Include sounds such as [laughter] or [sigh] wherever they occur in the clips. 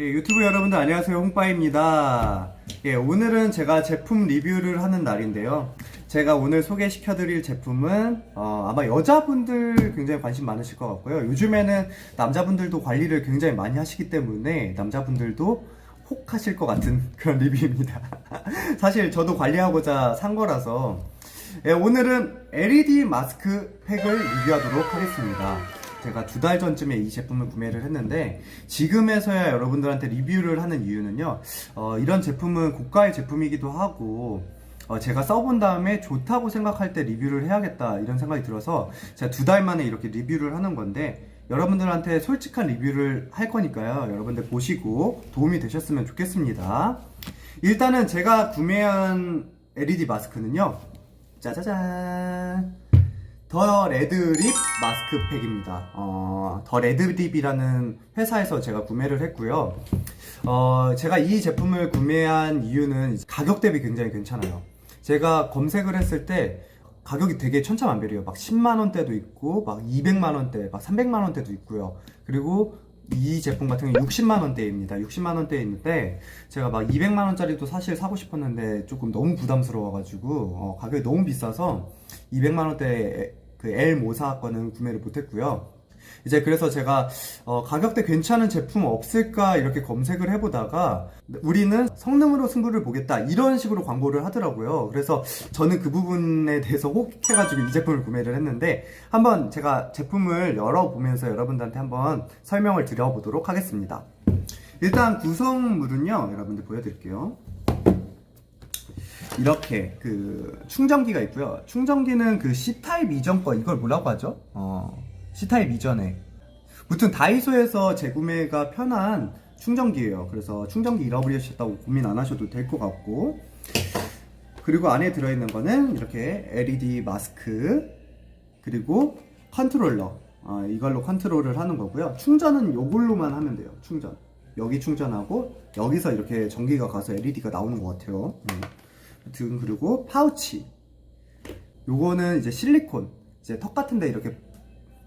예, 유튜브 여러분들 안녕하세요. 홍빠입니다. 예, 오늘은 제가 제품 리뷰를 하는 날인데요. 제가 오늘 소개시켜 드릴 제품은 어, 아마 여자분들 굉장히 관심 많으실 것 같고요. 요즘에는 남자분들도 관리를 굉장히 많이 하시기 때문에 남자분들도 혹 하실 것 같은 [laughs] 그런 리뷰입니다. [laughs] 사실 저도 관리하고자 산 거라서. 예, 오늘은 LED 마스크 팩을 리뷰하도록 하겠습니다 제가 두 달 전쯤에 이 제품을 구매를 했는데 지금에서야 여러분들한테 리뷰를 하는 이유는요 어, 이런 제품은 고가의 제품이기도 하고 어, 제가 써본 다음에 좋다고 생각할 때 리뷰를 해야겠다 이런 생각이 들어서 제가 두 달 만에 이렇게 리뷰를 하는 건데 여러분들한테 솔직한 리뷰를 할 거니까요. 여러분들 보시고 도움이 되셨으면 좋겠습니다. 일단은 제가 구매한 LED 마스크는요. 짜자잔 더 레드립 마스크팩입니다. 어, 더 레드립이라는 회사에서 제가 구매를 했고요. 어, 제가 이 제품을 구매한 이유는 가격 대비 굉장히 괜찮아요. 제가 검색을 했을 때 가격이 되게 천차만별이에요. 막 10만 원대도 있고, 막 200만 원대, 막 300만 원대도 있고요. 그리고 이 제품 같은 경우 60만 원대입니다. 60만 원대에 있는데 제가 막 200만 원짜리도 사실 사고 싶었는데 조금 너무 부담스러워 가지고 어, 가격이 너무 비싸서 200만 원대 그 L 모사 거는 구매를 못했고요. 이제 그래서 제가 어, 가격대 괜찮은 제품 없을까 이렇게 검색을 해보다가 우리는 성능으로 승부를 보겠다 이런 식으로 광고를 하더라고요. 그래서 저는 그 부분에 대해서 혹해가지고 이 제품을 구매를 했는데 한번 제가 제품을 열어보면서 여러분들한테 한번 설명을 드려보도록 하겠습니다. 일단 구성물은요 여러분들 보여드릴게요. 이렇게 그 충전기가 있고요. 충전기는 그 C타입 이전 거 이걸 뭐라고 하죠? 어, C타입 이전에. 무튼 다이소에서 재구매가 편한 충전기예요. 그래서 충전기 잃어버리셨다고 고민 안 하셔도 될 것 같고. 그리고 안에 들어있는 거는 이렇게 LED 마스크 그리고 컨트롤러 어, 이걸로 컨트롤을 하는 거고요. 충전은 이걸로만 하면 돼요. 충전. 여기 충전하고 여기서 이렇게 전기가 가서 LED가 나오는 것 같아요. 음. 등 그리고 파우치. 요거는 이제 실리콘 이제 턱 같은데 이렇게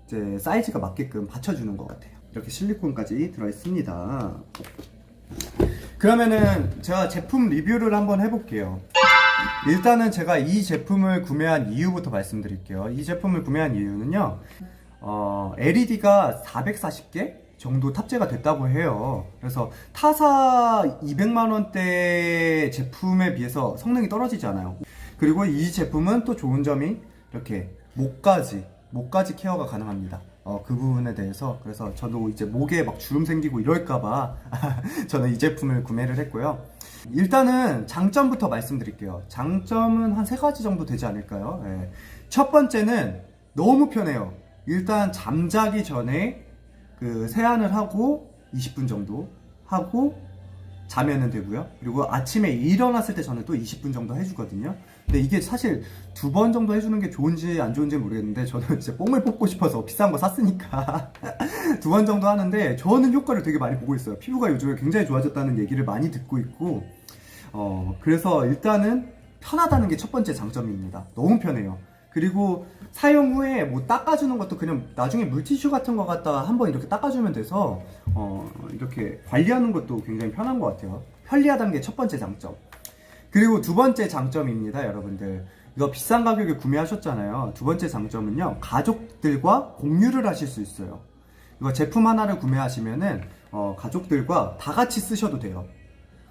이제 사이즈가 맞게끔 받쳐주는 것 같아요. 이렇게 실리콘까지 들어있습니다. 그러면은 제가 제품 리뷰를 한번 해볼게요. 일단은 제가 이 제품을 구매한 이유부터 말씀드릴게요. 이 제품을 구매한 이유는요 어, LED가 440개 정도 탑재가 됐다고 해요. 그래서 타사 200만 원대 제품에 비해서 성능이 떨어지지 않아요. 그리고 이 제품은 또 좋은 점이 이렇게 목까지 목까지 케어가 가능합니다. 어, 그 부분에 대해서 그래서 저도 이제 목에 막 주름 생기고 이럴까봐 [laughs] 저는 이 제품을 구매를 했고요. 일단은 장점부터 말씀드릴게요. 장점은 한 세 가지 정도 되지 않을까요? 예. 첫 번째는 너무 편해요. 일단 잠자기 전에 그 세안을 하고 20분 정도 하고 자면은 되고요. 그리고 아침에 일어났을 때 저는 또 20분 정도 해주거든요. 근데 이게 사실 두 번 정도 해주는 게 좋은지 안 좋은지 모르겠는데 저는 진짜 뽕을 뽑고 싶어서 비싼 거 샀으니까 [laughs] 두 번 정도 하는데 저는 효과를 되게 많이 보고 있어요. 피부가 요즘에 굉장히 좋아졌다는 얘기를 많이 듣고 있고 어 그래서 일단은 편하다는 게 첫 번째 장점입니다. 너무 편해요. 그리고 사용 후에 뭐 닦아주는 것도 그냥 나중에 물티슈 같은 거 갖다가 한번 이렇게 닦아주면 돼서 어 이렇게 관리하는 것도 굉장히 편한 것 같아요. 편리하다는 게 첫 번째 장점. 그리고 두 번째 장점입니다, 여러분들. 이거 비싼 가격에 구매하셨잖아요. 두 번째 장점은요, 가족들과 공유를 하실 수 있어요. 이거 제품 하나를 구매하시면은 어, 가족들과 다 같이 쓰셔도 돼요.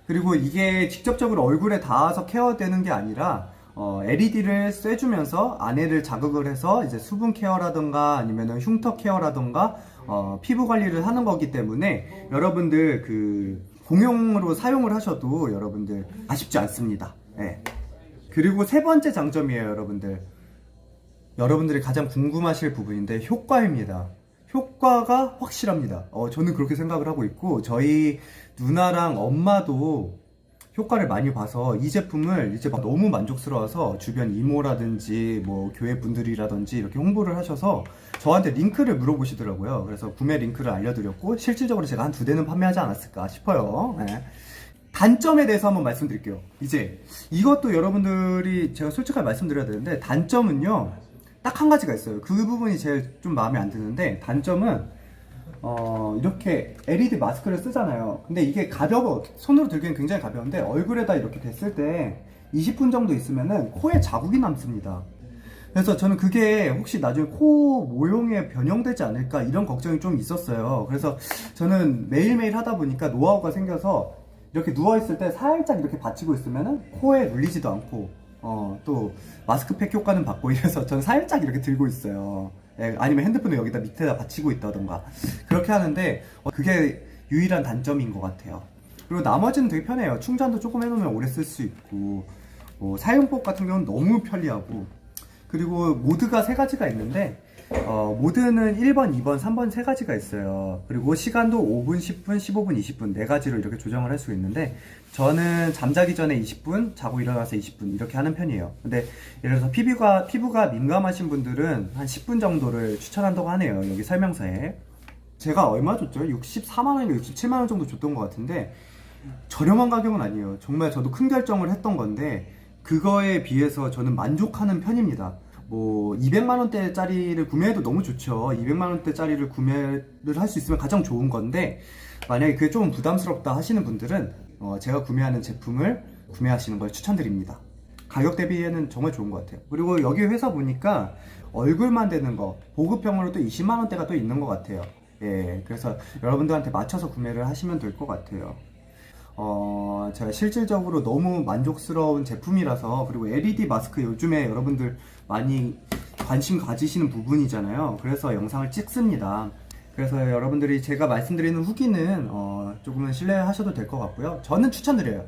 그리고 이게 직접적으로 얼굴에 닿아서 케어되는 게 아니라 어, LED를 쐬주면서 안에를 자극을 해서 이제 수분 케어라던가 아니면 흉터 케어라던가 어, 피부 관리를 하는 거기 때문에 여러분들 그 공용으로 사용을 하셔도 여러분들 아쉽지 않습니다. 예. 그리고 세 번째 장점이에요, 여러분들. 여러분들이 가장 궁금하실 부분인데 효과입니다. 효과가 확실합니다. 어, 저는 그렇게 생각을 하고 있고 저희 누나랑 엄마도 효과를 많이 봐서 이 제품을 이제 막 너무 만족스러워서 주변 이모라든지 뭐 교회 분들이라든지 이렇게 홍보를 하셔서 저한테 링크를 물어보시더라고요. 그래서 구매 링크를 알려드렸고 실질적으로 제가 한 두 대는 판매하지 않았을까 싶어요. 네. 단점에 대해서 한번 말씀드릴게요. 이제 이것도 여러분들이 제가 솔직하게 말씀드려야 되는데 단점은요 딱 한 가지가 있어요. 그 부분이 제일 좀 마음에 안 드는데 단점은 어, 이렇게 LED 마스크를 쓰잖아요. 근데 이게 가벼워. 손으로 들기엔 굉장히 가벼운데 얼굴에다 이렇게 댔을 때 20분 정도 있으면은 코에 자국이 남습니다. 그래서 저는 그게 혹시 나중에 코 모형에 변형되지 않을까 이런 걱정이 좀 있었어요. 그래서 저는 매일매일 하다 보니까 노하우가 생겨서 이렇게 누워있을 때 살짝 이렇게 받치고 있으면은 코에 눌리지도 않고 어, 또 마스크팩 효과는 받고 이래서 저는 살짝 이렇게 들고 있어요. 예, 아니면 핸드폰을 여기다 밑에다 받치고 있다던가 그렇게 하는데 어, 그게 유일한 단점인 것 같아요. 그리고 나머지는 되게 편해요. 충전도 조금 해놓으면 오래 쓸 수 있고 뭐 사용법 같은 경우는 너무 편리하고 그리고 모드가 세 가지가 있는데 어, 모드는 1번, 2번, 3번 세 가지가 있어요. 그리고 시간도 5분, 10분, 15분, 20분 네 가지로 이렇게 조정을 할 수 있는데 저는 잠자기 전에 20분, 자고 일어나서 20분 이렇게 하는 편이에요. 근데 예를 들어서 피부가 피부가 민감하신 분들은 한 10분 정도를 추천한다고 하네요. 여기 설명서에. 제가 얼마 줬죠? 64만 원인가 67만 원 정도 줬던 것 같은데 저렴한 가격은 아니에요. 정말 저도 큰 결정을 했던 건데 그거에 비해서 저는 만족하는 편입니다. 뭐 200만 원대짜리를 구매해도 너무 좋죠. 200만 원대짜리를 구매를 할 수 있으면 가장 좋은 건데 만약에 그게 조금 부담스럽다 하시는 분들은 어, 제가 구매하는 제품을 구매하시는 걸 추천드립니다. 가격 대비에는 정말 좋은 것 같아요. 그리고 여기 회사 보니까 얼굴만 되는 거 보급형으로 또 20만 원대가 또 있는 것 같아요. 예, 그래서 여러분들한테 맞춰서 구매를 하시면 될 것 같아요. 어, 제가 실질적으로 너무 만족스러운 제품이라서 그리고 LED 마스크 요즘에 여러분들 많이 관심 가지시는 부분이잖아요. 그래서 영상을 찍습니다. 그래서 여러분들이 제가 말씀드리는 후기는 어, 조금은 신뢰하셔도 될 것 같고요. 저는 추천드려요.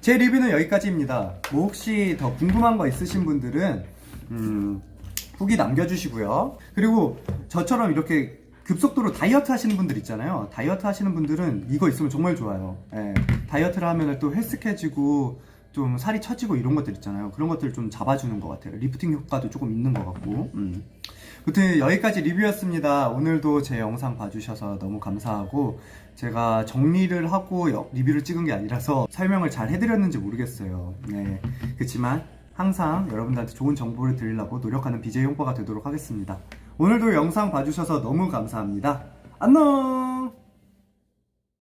제 리뷰는 여기까지입니다. 뭐 혹시 더 궁금한 거 있으신 분들은 음, 후기 남겨주시고요. 그리고 저처럼 이렇게 급속도로 다이어트 하시는 분들 있잖아요. 다이어트 하시는 분들은 이거 있으면 정말 좋아요. 예, 다이어트를 하면 또 헬스케지고 좀 살이 처지고 이런 것들 있잖아요. 그런 것들 좀 잡아주는 것 같아요. 리프팅 효과도 조금 있는 것 같고. 음. 아무튼 여기까지 리뷰였습니다. 오늘도 제 영상 봐주셔서 너무 감사하고 제가 정리를 하고 여- 리뷰를 찍은 게 아니라서 설명을 잘 해드렸는지 모르겠어요. 네. 그렇지만 항상 여러분들한테 좋은 정보를 드리려고 노력하는 BJ 홍보가 되도록 하겠습니다. 오늘도 영상 봐주셔서 너무 감사합니다. 안녕!